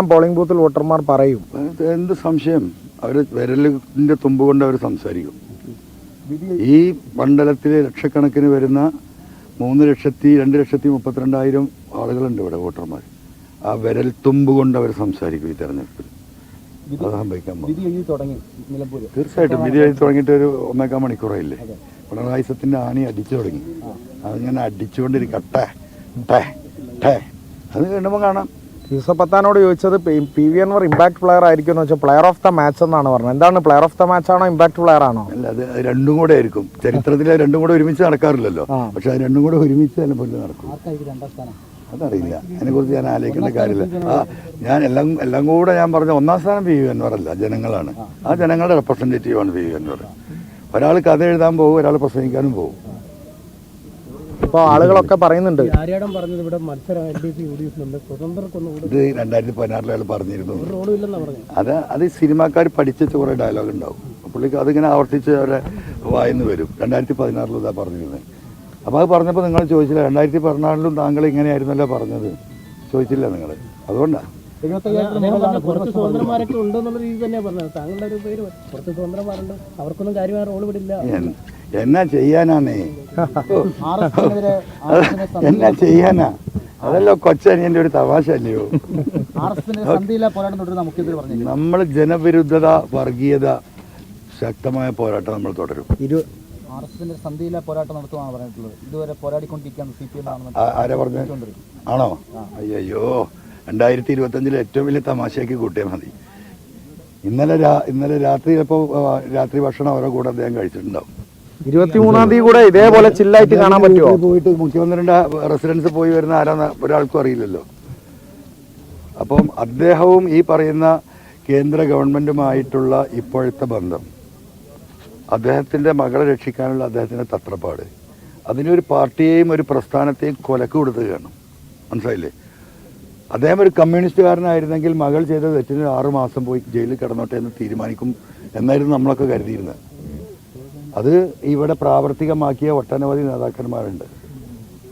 Polling ബൂത്തിൽ വോട്ടർമാർ പറയും. എന്ത് സംശയം? അവർ വിരലിന്റെ തുമ്പ് കൊണ്ട് അവർ സംസാരിക്കും. ഈ മണ്ഡലത്തിലെ ലക്ഷക്കണക്കിന് വരുന്ന മൂന്ന് ലക്ഷത്തി രണ്ട് ലക്ഷത്തി മുപ്പത്തിരണ്ടായിരം ആളുകളുണ്ട് ഇവിടെ വോട്ടർമാർ. ആ വിരൽ തുമ്പ് കൊണ്ട് അവർ സംസാരിക്കും ഈ തെരഞ്ഞെടുപ്പിൽ. അത് സംഭവിക്കാൻ തീർച്ചയായിട്ടും വിധി എഴുതി തുടങ്ങിയിട്ട് ഒരു ഒന്നേക്കാൽ മണിക്കൂറായില്ലേ? പിണറായി സത്തിന്റെ ആണി അടിച്ചു തുടങ്ങി. അതിങ്ങനെ അടിച്ചുകൊണ്ടിരിക്കട്ടെ അത് കണ്ടുമ്പോൾ കാണാം. യൂസഫ് പത്താനോട് ചോദിച്ചത് P- V Anvar impact player ആയിരിക്കും എന്ന് വെച്ചാൽ പ്ലെയർ ഓഫ് ദ മാച്ച് എന്നാണ് പറഞ്ഞത്. എന്താണ് പ്ലെയർ ഓഫ് ദ മാച്ച് ആണോ ഇമ്പാക്ട് പ്ലെയർ ആണോ? അല്ല അത് രണ്ടും കൂടെ ആയിരിക്കും. ചരിത്രത്തിൽ അത് രണ്ടും കൂടെ ഒരുമിച്ച് നടക്കാറില്ലല്ലോ. പക്ഷെ അത് രണ്ടും കൂടെ ഒരുമിച്ച് തന്നെ പോലും നടക്കും. അതറിയില്ല. അതിനെക്കുറിച്ച് ഞാൻ ആലോചിക്കേണ്ട കാര്യമില്ല. ആ ഞാൻ എല്ലാം എല്ലാം കൂടെ ഞാൻ പറഞ്ഞ ഒന്നാം സ്ഥാനം പി വി അൻവറല്ല ജനങ്ങളാണ്. ആ ജനങ്ങളുടെ റെപ്രസെന്റേറ്റീവ് ആണ് പി വി അൻവർ. ഒരാൾ കഥ എഴുതാൻ പോകും ഒരാൾ പ്രസംഗിക്കാനും പോകും. ഇപ്പോൾ ആളുകളൊക്കെ പറയുന്നുണ്ട്. ആര്യാടം പറഞ്ഞത് ഇവിടെ മത്സരം L D F U D F ഉണ്ട് സ്വതന്ത്രർക്കൊന്നും ഇത് രണ്ടായിരത്തി പതിനാറിൽ പറഞ്ഞിരുന്നു അത് അത് ഈ സിനിമാക്കാർ പഠിച്ച കുറേ ഡയലോഗ് ഉണ്ടാവും. പുള്ളിക്ക് അതിങ്ങനെ ആവർത്തിച്ച് അവരെ വായിന്ന് വരും. രണ്ടായിരത്തി പതിനാറിലും ഇതാ പറഞ്ഞിരുന്നത്. അപ്പോൾ അത് പറഞ്ഞപ്പോൾ നിങ്ങൾ ചോദിച്ചില്ല രണ്ടായിരത്തി പതിനാറിലും താങ്കൾ ഇങ്ങനെയായിരുന്നല്ലോ പറഞ്ഞത്? ചോദിച്ചില്ല നിങ്ങൾ അതുകൊണ്ടാണ് കുറച്ച് ഭൂരിപക്ഷം ഉണ്ടെന്നുള്ള രീതി തന്നെയാണ് പറഞ്ഞത്. താങ്കളുടെ ഒരു പേര് കുറച്ച് സ്വതന്ത്രമാരുണ്ട് അവർക്കൊന്നും കാര്യമായ റോൾ വിടില്ല. എന്നാ ചെയ്യാനാന്നേ എന്നാ ചെയ്യാനാ? അതല്ലോ കൊച്ചനിയന്റെ ഒരു തമാശ അല്ലയോ നമ്മൾ ജനവിരുദ്ധത വർഗീയത ശക്തമായ പോരാട്ടം നമ്മൾ തുടരും. ആരാ പറഞ്ഞ? ആണോ? അയ്യോ രണ്ടായിരത്തി ഇരുപത്തഞ്ചിലെ ഏറ്റവും വലിയ തമാശയാക്കി കൂട്ടിയാൽ മതി. ഇന്നലെ ഇന്നലെ രാത്രി ചിലപ്പോൾ രാത്രി ഭക്ഷണം അവരുടെ കൂടെ അദ്ദേഹം കഴിച്ചിട്ടുണ്ടാവും. ഇരുപത്തിമൂന്നാം തീയതി കൂടെ ഇതേപോലെ ചില്ലായിട്ട് കാണാൻ പറ്റുമോ പോയിട്ട് മുഖ്യമന്ത്രിയുടെ റെസിഡൻസ് പോയി വരുന്ന ആരാന്ന് ഒരാൾക്കും അറിയില്ലല്ലോ. അപ്പം അദ്ദേഹവും ഈ പറയുന്ന കേന്ദ്ര ഗവൺമെന്റുമായിട്ടുള്ള ഇപ്പോഴത്തെ ബന്ധം അദ്ദേഹത്തിന്റെ മകളെ രക്ഷിക്കാനുള്ള അദ്ദേഹത്തിന്റെ തത്രപ്പാട് അതിനൊരു പാർട്ടിയെയും ഒരു പ്രസ്ഥാനത്തെയും കൊലക്ക് കൊടുത്തുകയാണ് മനസ്സിലായില്ലേ? അദ്ദേഹം ഒരു കമ്മ്യൂണിസ്റ്റുകാരനായിരുന്നെങ്കിൽ മകൾ ചെയ്ത തെറ്റിന് ആറുമാസം പോയി ജയിലിൽ കിടന്നോട്ടെ എന്ന് തീരുമാനിക്കും എന്നായിരുന്നു നമ്മളൊക്കെ കരുതിയിരുന്നത്. അത് ഇവിടെ പ്രാവർത്തികമാക്കിയ ഒട്ടനവധി നേതാക്കന്മാരുണ്ട്.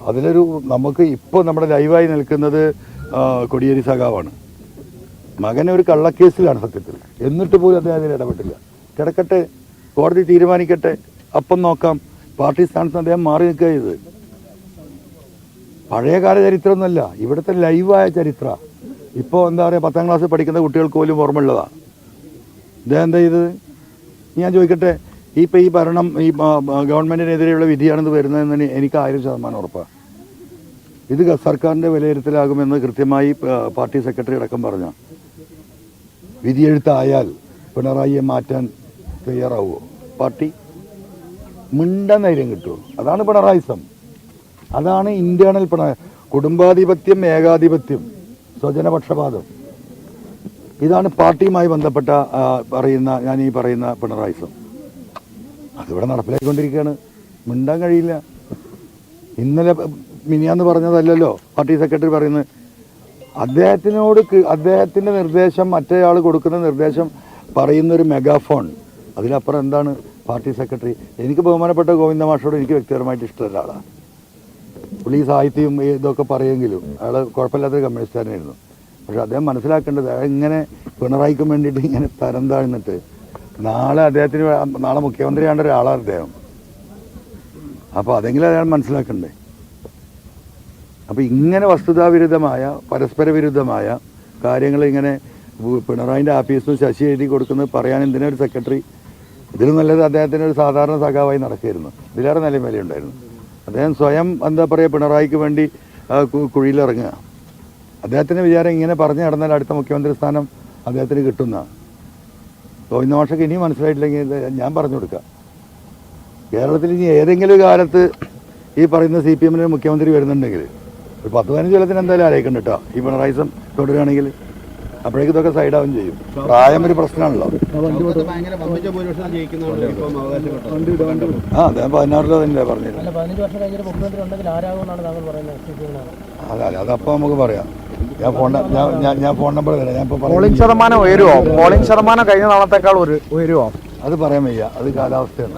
അതിലൊരു നമുക്ക് ഇപ്പോൾ നമ്മുടെ ലൈവായി നിൽക്കുന്നത് കൊടിയേരി സഖാവാണ്. മകനെ ഒരു കള്ളക്കേസിലാണ് സത്യത്തിൽ. എന്നിട്ട് പോലും അദ്ദേഹം അതിൽ ഇടപെട്ടില്ല. കിടക്കട്ടെ കോടതി തീരുമാനിക്കട്ടെ അപ്പം നോക്കാം. പാർട്ടി സ്ഥാനത്ത് അദ്ദേഹം മാറി നിൽക്കുക ചെയ്ത് പഴയകാല ചരിത്രമൊന്നുമല്ല ഇവിടുത്തെ ലൈവായ ചരിത്ര. ഇപ്പോൾ എന്താ പറയുക പത്താം ക്ലാസ്സിൽ പഠിക്കുന്ന കുട്ടികൾക്ക് പോലും ഓർമ്മയുള്ളതാണ് ഇദ്ദേഹം എന്താ ചെയ്തത്? ഞാൻ ചോദിക്കട്ടെ ഇപ്പം ഈ ഭരണം ഈ ഗവൺമെന്റിനെതിരെയുള്ള വിധിയാണിത് വരുന്നതെന്ന് എനിക്ക് ആയിരം ശതമാനം ഉറപ്പാണ് ഇത് സർക്കാരിന്റെ വിലയിരുത്തലാകുമെന്ന് കൃത്യമായി പാർട്ടി സെക്രട്ടറി അടക്കം പറഞ്ഞ. വിധിയെഴുത്തായാൽ പിണറായിയെ മാറ്റാൻ തയ്യാറാവുമോ പാർട്ടി മിണ്ട ധൈര്യം കിട്ടുമോ അതാണ് പിണറായിസം. അതാണ് ഇന്റേണൽ പിണ കുടുംബാധിപത്യം ഏകാധിപത്യം സ്വജനപക്ഷപാതം. ഇതാണ് പാർട്ടിയുമായി ബന്ധപ്പെട്ട പറയുന്ന ഞാൻ ഈ പറയുന്ന പിണറായിസം. അതിവിടെ നടപ്പിലാക്കിക്കൊണ്ടിരിക്കുകയാണ് മിണ്ടാൻ കഴിയില്ല. ഇന്നലെ മിനിയാന്ന് പറഞ്ഞതല്ലല്ലോ പാർട്ടി സെക്രട്ടറി പറയുന്നത്. അദ്ദേഹത്തിനോട് അദ്ദേഹത്തിന്റെ നിർദ്ദേശം മറ്റേയാൾ കൊടുക്കുന്ന നിർദ്ദേശം പറയുന്നൊരു മെഗാഫോൺ. അതിലപ്പുറം എന്താണ് പാർട്ടി സെക്രട്ടറി? എനിക്ക് ബഹുമാനപ്പെട്ട ഗോവിന്ദ മാഷോട് എനിക്ക് വ്യക്തിപരമായിട്ട് ഇഷ്ടമുള്ള ആളാണ് പുള്ളി സാഹിത്യം ഇതൊക്കെ പറയുമെങ്കിലും അയാൾ കുഴപ്പമില്ലാത്തൊരു കമ്മ്യൂണിസ്റ്റുകാരനായിരുന്നു പക്ഷെ അദ്ദേഹം മനസ്സിലാക്കേണ്ടത് ഇങ്ങനെ പിണറായിക്കും വേണ്ടിയിട്ട് ഇങ്ങനെ തരം താഴ്ന്നിട്ട് നാളെ അദ്ദേഹത്തിന് നാളെ മുഖ്യമന്ത്രി ആവേണ്ട ഒരാളാണ് അദ്ദേഹം. അപ്പോൾ അതെങ്കിലും അയാൾ മനസ്സിലാക്കണ്ടേ? അപ്പോൾ ഇങ്ങനെ വസ്തുതാവിരുദ്ധമായ പരസ്പര വിരുദ്ധമായ കാര്യങ്ങൾ ഇങ്ങനെ പിണറായിന്റെ ആഫീസിൽ ശശി എഴുതി കൊടുക്കുന്നത് പറയാൻ എന്തിനാ ഒരു സെക്രട്ടറി ഇതിലും നല്ലത് അദ്ദേഹത്തിന് ഒരു സാധാരണ സഖാവായി നടക്കുകയായിരുന്നു. ഇതിലേറെ നല്ല മേലുണ്ടായിരുന്നു അദ്ദേഹം സ്വയം എന്താ പറയുക പിണറായിക്ക് വേണ്ടി കുഴിയിലിറങ്ങുക. അദ്ദേഹത്തിന് വിചാരം ഇങ്ങനെ പറഞ്ഞു നടന്നാൽ അടുത്ത മുഖ്യമന്ത്രി സ്ഥാനം അദ്ദേഹത്തിന് കിട്ടുന്ന ഗോവിന്ദ മാഷക്ക് ഇനിയും മനസ്സിലായിട്ടില്ലെങ്കിൽ ഞാൻ പറഞ്ഞു കൊടുക്കാം. കേരളത്തിൽ ഇനി ഏതെങ്കിലും കാലത്ത് ഈ പറയുന്ന സി പി എമ്മിന് മുഖ്യമന്ത്രി വരുന്നുണ്ടെങ്കിൽ ഒരു പത്ത് പതിനഞ്ച് കൊല്ലത്തിന് എന്തായാലും ആലോചിക്കണ്ട കേട്ടോ. ഈ പിണറായി തുടരുകയാണെങ്കിൽ അപ്പോഴേക്കും ഇതൊക്കെ സൈഡാവും ചെയ്യും. പ്രായം ഒരു പ്രശ്നമാണല്ലോ. ആ അദ്ദേഹം പതിനാറിലോ രൂപ തന്നെയാണ് പറഞ്ഞത് അതെ അതെ അതപ്പോൾ നമുക്ക് പറയാം. ഞാൻ ഫോൺ ഞാൻ ഞാൻ- ഞാൻ ഫോൺ നമ്പർ തരാം. ഞാൻ ഇപ്പോൾ പോളിംഗ് ശതമാനം ഉയരുമോ പോളിംഗ് ശതമാനം കഴിഞ്ഞ നാളത്തേക്കാൾ ഒരു ഉയരുമോ അത് പറയാൻ വയ്യ. അത് കാലാവസ്ഥയാണ്.